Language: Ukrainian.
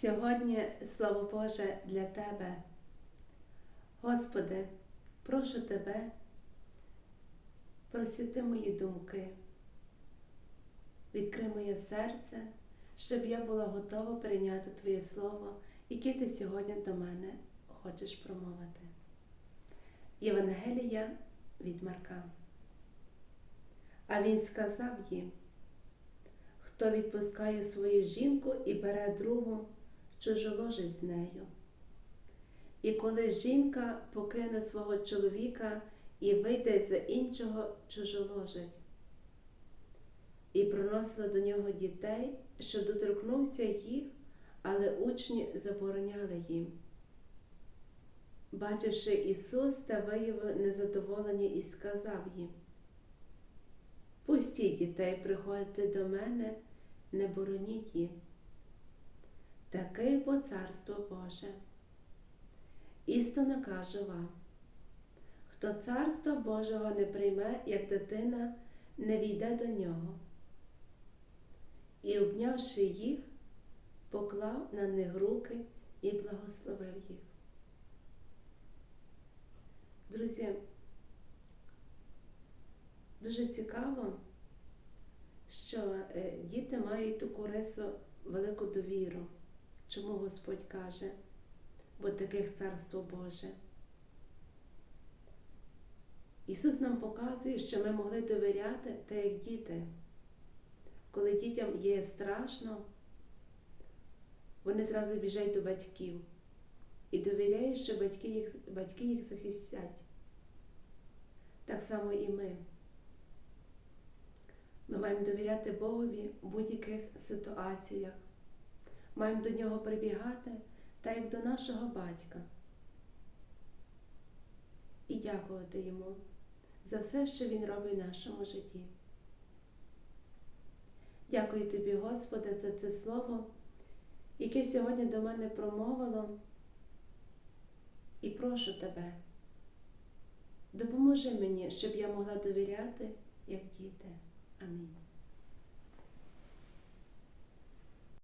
Сьогодні, слава Боже, для Тебе. Господи, прошу Тебе, просвіти мої думки, відкрий моє серце, щоб я була готова прийняти Твоє Слово, яке Ти сьогодні до мене хочеш промовити. Євангелія від Марка. А він сказав їм, хто відпускає свою жінку і бере другу, чужоложить з нею. І коли жінка покине свого чоловіка і вийде за іншого, чужоложить. І приносила до нього дітей, що доторкнувся їх, але учні забороняли їм. Бачивши Ісус та виявив незадоволення і сказав їм, Пустіть дітей приходити до мене, не бороніть їм. Таке бо царство Боже. Істинно кажу вам, хто царства Божого не прийме, як дитина, не війде до нього. І, обнявши їх, поклав на них руки і благословив їх. Друзі, дуже цікаво, що е, діти мають таку рису велику довіру. Чому Господь каже, бо таких царство Боже. Ісус нам показує, що ми могли довіряти так, як діти. Коли дітям є страшно, вони зразу біжать до батьків і довіряють, що батьки їх, батьки їх захистять. Так само і ми. Ми маємо довіряти Богові в будь-яких ситуаціях. Маємо до нього прибігати так, як до нашого батька. І дякувати йому за все, що він робить в нашому житті. Дякую тобі, Господи, за це слово, яке сьогодні до мене промовило. І прошу тебе, допоможи мені, щоб я могла довіряти, як діти. Амінь.